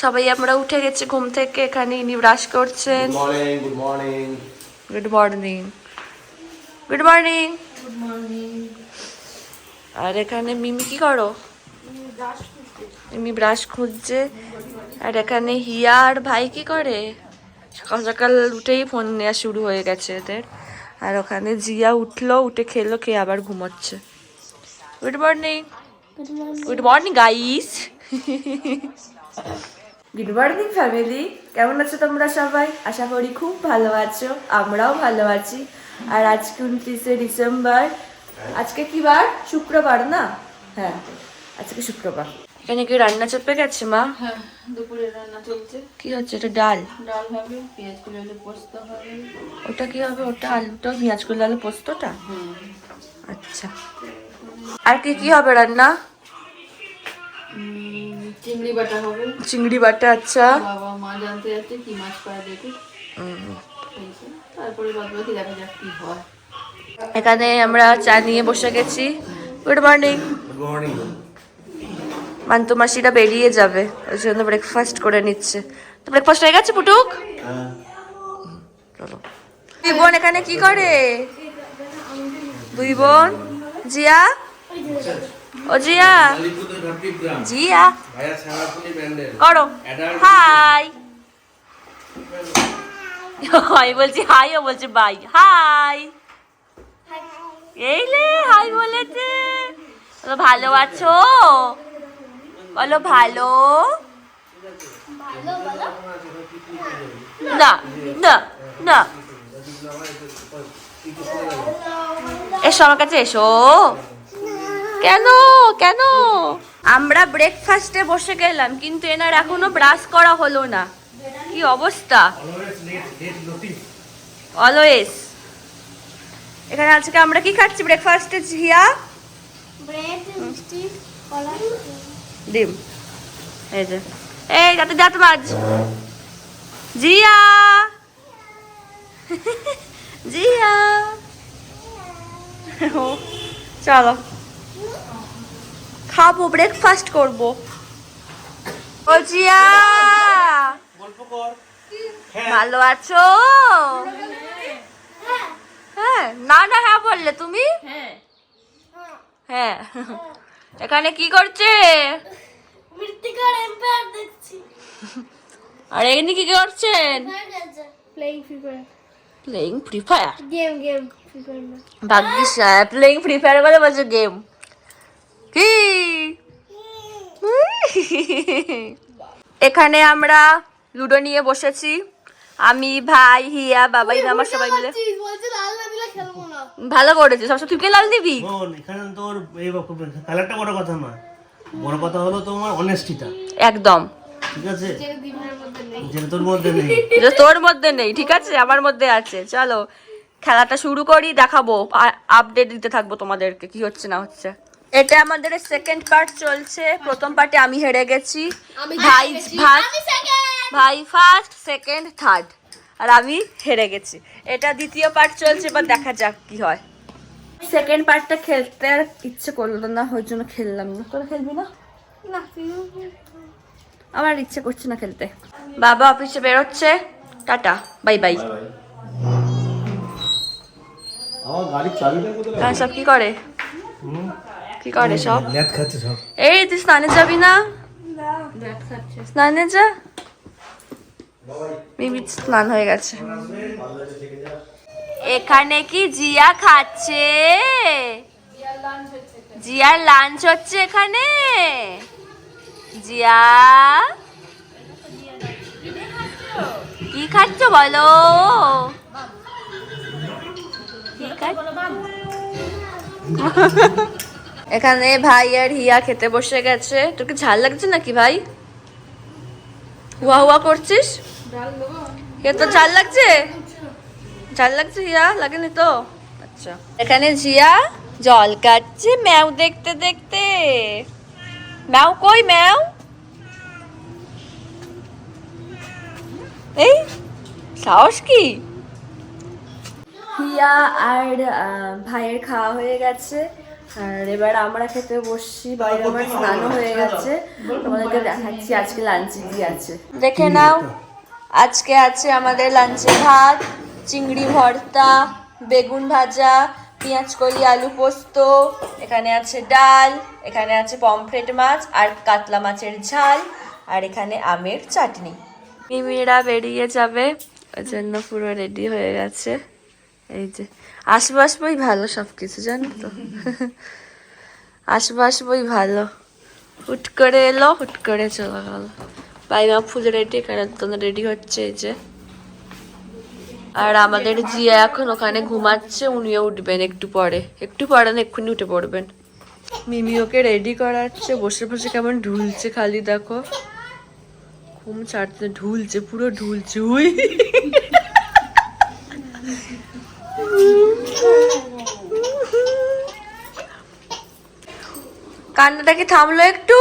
সবাই আমরা উঠে গেছি ঘুম থেকে এখানে ইনি ব্রাশ করছেন। Good morning good morning good morning good morning আর এখানে মিমি কি করো? মিমি ব্রাশ খুঁজছে। আর এখানে হিয়া আর ভাই কি করে? সকাল সকাল উঠেই ফোন নেওয়া শুরু হয়ে গেছে এদের। আর ওখানে জিয়া উঠল উঠে খেলো খেয়ে আবার ঘুমাচ্ছে। Good morning good morning guys good morning family কেমন আছো তোমরা সবাই? আশা করি খুব ভালো আছো আমরাও ভালো আছি। আর আজকে উনত্রিশে ডিসেম্বর। আজকে কি বার? শুক্রবার না? হ্যাঁ আজকে শুক্রবার। এখানে কি রান্না চেপে গেছে মা? হ্যাঁ দুপুরে রান্না চলছে। কি হচ্ছে? এটা ডাল? ডাল হবে পেঁয়াজ কুলে আলু পোস্ত হবে। ওটা কি হবে? ওটা আলুটা পেঁয়াজ করলে আলু পোস্তটা? আচ্ছা। আর কি কি হবে রান্না? চিংড়ি বাটা হবে। চিংড়ি বাটা আচ্ছা। বাবা মা জানতে যাচ্ছে কি মাছ পাওয়া দেখে। তারপরে বাদ বাকি দেখা যাক কি হয়। এখানে আমরা চা নিয়ে বসে গেছি। Good morning good morning Mantu মাসিরা বেরিয়ে যাবে ওই জন্য ব্রেকফাস্ট করে নিচ্ছে। তো ব্রেকফাস্ট হয়ে গেছে পুটুক? হ্যাঁ। চলো দুই বোন এখানে কি করে? দুই বোন। জিয়া? ও জিয়া। জিয়া। করো। হাই। হাই বলছি হাই ও বলছে বাই। হাই। এই লে হাই বলেছে। বলো ভালো আছো? বলো ভালো? না না না। এসো আমার কাছে এসো। কেন? কেন? আমরা ব্রেকফাস্টে বসে গেলাম কিন্তু এনার এখনও ব্রাশ করা হলো না। কি অবস্থা? অলওয়েজ এখানে আজকে আমরা কি খাচ্ছি ব্রেকফাস্টে ঝিয়া ব্রেড মিষ্টি কলা। ডিম। এই যে। এই যাতে দাঁত মাছ জিয়া! জিয়া! ও, চলো। খাব ব্রেকফাস্ট করব। ও জিয়া! ভালো আছো? হ্যাঁ না না হ্যাঁ বললে তুমি? হ্যাঁ। হ্যাঁ। এখানে কি করছে? মৃত্তিকার এম্পায়ার দেখছি। আর এখানে কি করছেন? Playing free fire playing free fire game game free fire না। ভাগ্যিস প্লেইং ফ্রি ফায়ার বলে বলছে গেম কি? এখানে আমরা লুডো নিয়ে বসেছি। আমি ভাই হিয়া বাবাই আমার সবাই মিলে। বলছে লাল না দিলে খেলব না। ভালো করেছে সবসময় তুই কে লাল দিবি? এখানে তোর এই কালারটা বড় কথা না বড় কথা হলো তোমার অনেস্টিটা একদম। ঠিক আছে? দিনের মধ্যে নেই। যেটা তোর মধ্যে নেই। তোর মধ্যে নেই ঠিক আছে? আমার মধ্যে আছে। চলো খেলাটা শুরু করি দেখাবো আপডেট দিতে থাকব তোমাদেরকে কি হচ্ছে না হচ্ছে। এটা আমাদের সেকেন্ড পার্ট চলছে। প্রথম পার্টে আমি হেরে গেছি। ভাই ভাই ভাই ফার্স্ট সেকেন্ড থার্ড আর আমি হেরে গেছি। এটা দ্বিতীয় পার্ট চলছে এবার দেখা যাক কি হয়। সেকেন্ড পার্টটা খেলতে আর ইচ্ছে করল না ওই জন্য খেললাম। না তোরা খেলবি না? না। আমার ইচ্ছে করছে না খেলতে। বাবা অফিসে বেরোচ্ছে। Tata bye bye. আমার গাড়ির চাবিটা কোথায়? আর সব কি করে? কি করে সব? এই তুই স্নানে যাবি না? স্নানে যা। মিমি স্নান হয়ে গেছে। এখানে কি জিয়া খাচ্ছে? জিয়ার লাঞ্চ হচ্ছে এখানে। জিয়া? কি খাচ্ছ বলো? কি খাচ্ছ? এখানে ভাই আর হিয়া খেতে বসে গেছে। তোর কি ঝাল লাগছে নাকি ভাই? হুয়া হুয়া করছিস? তো ঝাল লাগছে? ঝাল লাগছে হিয়া? লাগেনি তো? আচ্ছা। এখানে জিয়া জল কাটছে ম্যাও দেখতে দেখতে। ম্যাও কই ম্যাও? এই, সাহস কি? হিয়া আর ভাইয়ের খাওয়া হয়ে গেছে। আর এবার আমরা খেতে বসছি বাইরে আমার স্নানও হয়ে গেছে। তোমাদেরকে দেখাচ্ছি আজকে লাঞ্চে কি আছে। দেখে নাও আজকে আছে আমাদের লাঞ্চে ভাত চিংড়ি ভর্তা বেগুন ভাজা পেঁয়াজ কলি আলু পোস্ত এখানে আছে ডাল এখানে আছে পমফ্রেট মাছ আর কাতলা মাছের ঝাল আর এখানে আমের চাটনি। মিমিরা বেরিয়ে যাবে ওই জন্য পুরো রেডি হয়ে গেছে। এই যে আসব আসবোই ভালো সব কিছু জানো তো? আসব আসবোই ভালো। হুট করে এলো, হুট করে চলে গেল। বাইমা ফুল রেডি এখানে তোমার রেডি হচ্ছে এই যে। আর আমাদের জিয়া এখন ওখানে ঘুমাচ্ছে, উনিও উঠবেন একটু পরে। একটু পরে না, এক্ষুনি উঠে পড়বেন। মিমি ওকে রেডি করাচ্ছে, বসে বসে কেমন ঢুলছে খালি, দেখো। ঘুম ছাড়তে ঢুলছে, পুরো ঢুলছে, উই। কান্নাটা কি থামলো একটু?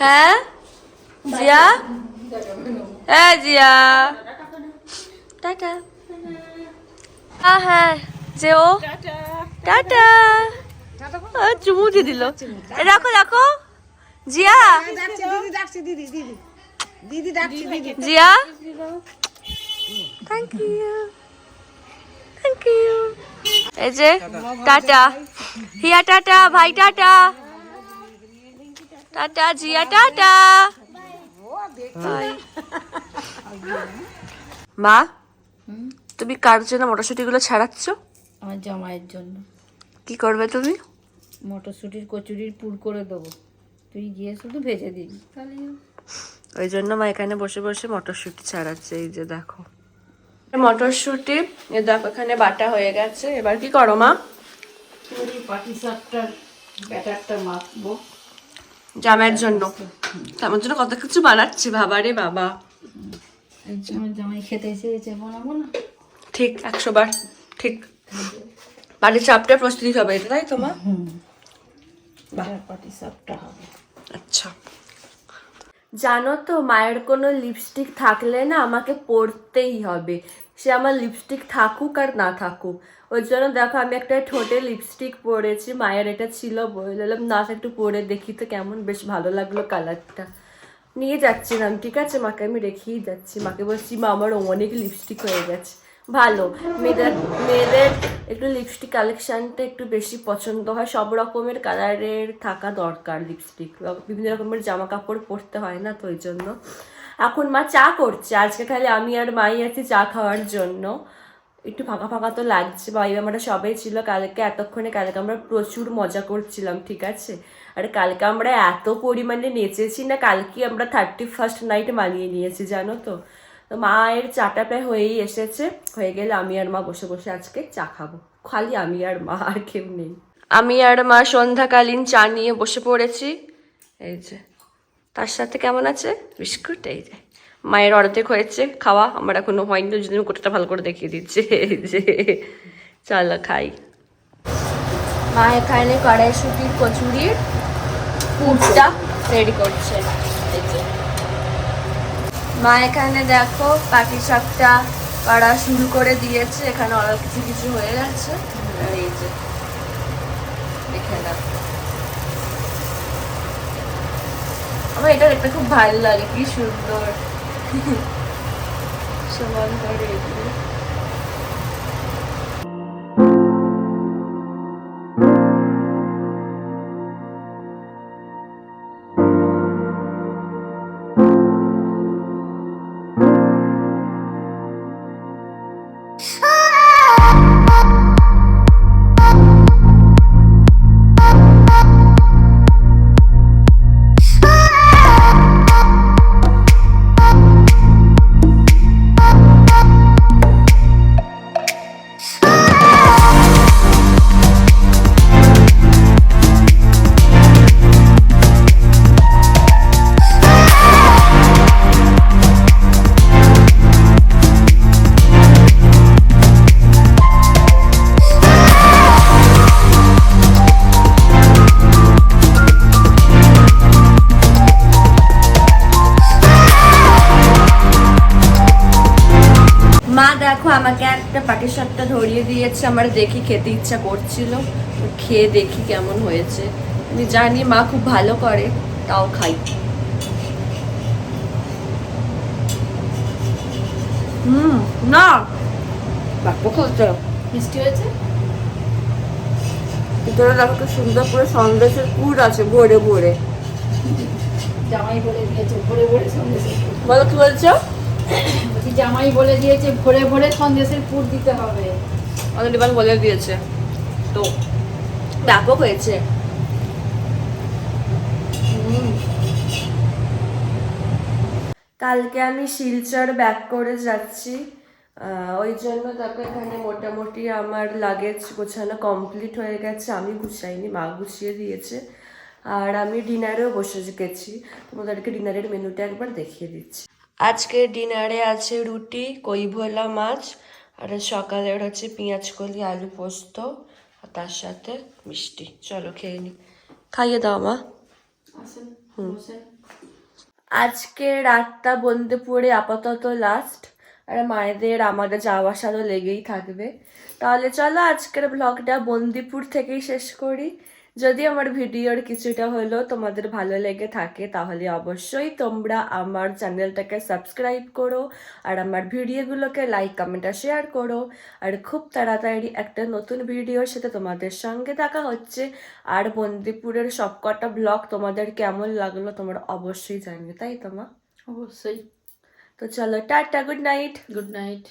হ্যাঁ? জিয়া? হ্যাঁ জিয়া। টাটা। হ্যাঁ হ্যাঁ যে ও টাটা চুমু দিয়ে দিল। রাখো রাখো। Jiya? Jiya? Thank you thank you এই যে, টাটা। হিয়া, টাটা। ভাই, টাটা। Tata Jiya tata. মা তুমি কার জন্য মটরশুটিগুলো ছাড়াচ্ছ? আমার জামাইয়ের জন্য। কি করবে তুমি? মটরশুটির কচুরির পুর করে দেবো। তুই গিয়ে শুধু ভেজে দিবি। তাহলে ওই জন্য মা এখানে বসে বসে মটরশুঁটি ছাড়াচ্ছে এই যে দেখো। মটরশুঁটি এ দেখো এখানে বাটা হয়ে গেছে। এবার কি করো মা? পুরি পাটি সাপটার ব্যাটারটা মাখবো। জামের জন্য। আমার জন্য কত কিছু বানাচ্ছি বাবারে বাবা। জামাই খেতে বানাবো না? ঠিক একশো বার ঠিক। বাড়ির চাপটা প্রস্তুতি হবে এটা তাই তোমার পাটি হবে। আচ্ছা। জানো তো, মায়ের কোনো লিপস্টিক থাকলে না আমাকে পরতেই হবে। সে আমার লিপস্টিক থাকুক আর না থাকুক। ওই জন্য দেখো, আমি একটা ঠোঁটে লিপস্টিক পরেছি, মায়ের এটা ছিল বললাম, না একটু পরে দেখি তো কেমন, বেশ ভালো লাগল কালারটা নিয়ে যাচ্ছিলাম, ঠিক আছে? মাকে আমি রেখেই যাচ্ছি। মাকে বলছি, মা, আমার অনেক লিপস্টিক হয়ে গেছে। ভালো। মেয়েদের মেয়েদের একটু লিপস্টিক কালেকশানটা একটু বেশি পছন্দ হয়। সব রকমের কালারের থাকা দরকার লিপস্টিক বিভিন্ন রকমের জামা কাপড় পরতে হয় না তো ওই জন্য এখন মা চা করছে। আজকে খালি আমি আর মাই আছি চা খাওয়ার জন্য। একটু ফাঁকা ফাঁকা তো লাগছে। ভাই আমরা সবাই ছিল। কালকে এতক্ষণে, কালকে আমরা প্রচুর মজা করছিলাম, ঠিক আছে? আর কালকে আমরা এত পরিমাণে নেচেছি না, কালকে আমরা থার্টি ফার্স্ট নাইট মানিয়ে নিয়েছি, জানো তো? তো মায়ের চাটা প্রায় হয়েই এসেছে। হয়ে গেলে আমি আর মা বসে বসে আজকে চা খাব। খালি আমি আর মা, আর কেউ নেই। আমি আর মা সন্ধ্যাকালীন চা নিয়ে বসে পড়েছি। এই যে, তার সাথে কেমন আছে? বিস্কুট, এই যে। মায়ের অর্ধেক হয়েছে খাওয়া। আমার এখনও হয়নি যদি আমি কোটাটা ভালো করে দেখিয়ে দিচ্ছি। এই যে, চলো খাই। মা এখানে কড়াইশুটির কচুরির পুরটা রেডি করছে। মা এখানে দেখো পাখি শাকটা পাড়া শুরু করে দিয়েছে, এখানে অনেক কিছু কিছু হয়ে গেছে। আর এই যে, দেখে আমার এটা দেখতে খুব ভালো লাগে, কি সুন্দর। সমান করে আমাকে একটা পাটিসাপটা ধরিয়ে দিয়েছে আমার দেখি খেতে ইচ্ছা করছিল। খেয়ে দেখি কেমন হয়েছে। আমি জানি মা খুব ভালো করে তাও খাই। হুম না। বাপ্পা খেলছে মিষ্টি হয়েছে? ভিতরে দেখো কি সুন্দর করে সন্দেশের পুর আছে ভরে ভরে। জামাই বলে দিয়েছে ভরে ভরে সন্দেশের বলো কি বলছো? বলছি জামাই বলে দিয়েছে ভরে ভরে সন্দেশের পুর দিতে হবে। বলে দিয়েছে। তো ব্যাপক হয়েছে। হুম। কালকে আমি শিলচর ব্যাক করে যাচ্ছি। ওই জন্য তাকে এখানে মোটামুটি আমার লাগেজ গোছানো কমপ্লিট হয়ে গেছে। আমি গুছাইনি মা গুছিয়ে দিয়েছে। আর আমি ডিনারেও বসে গেছি। তোমাদেরকে ডিনারের মেনুটা একবার দেখিয়ে দিচ্ছি। আজকে ডিনারে আছে রুটি কইভোলা মাছ আর সকালের হচ্ছে পেঁয়াজ কলি আলু পোস্ত আর তার সাথে মিষ্টি। চলো খেয়ে নি। খাইয়ে দাও মা। আজকে রাতটা বন্দেপুরে আপাতত লাস্ট আর মায়েদের আমাদের যাওয়া আসারও লেগেই থাকবে। তাহলে চলো আজকের ব্লগটা বন্দিপুর থেকেই শেষ করি। যদি আমার ভিডিওর কিছুটা হলেও তোমাদের ভালো লেগে থাকে তাহলে অবশ্যই তোমরা আমার চ্যানেলটাকে সাবস্ক্রাইব করো আর আমার ভিডিওগুলোকে লাইক কমেন্ট আর শেয়ার করো। আর খুব তাড়াতাড়ি একটা নতুন ভিডিওর সাথে তোমাদের সঙ্গে দেখা হচ্ছে। আর বন্দিপুরের সবকটা ব্লগ তোমাদের কেমন লাগল তোমরা অবশ্যই জানবে তাই তোমা অবশ্যই। তো চলো tata good night good night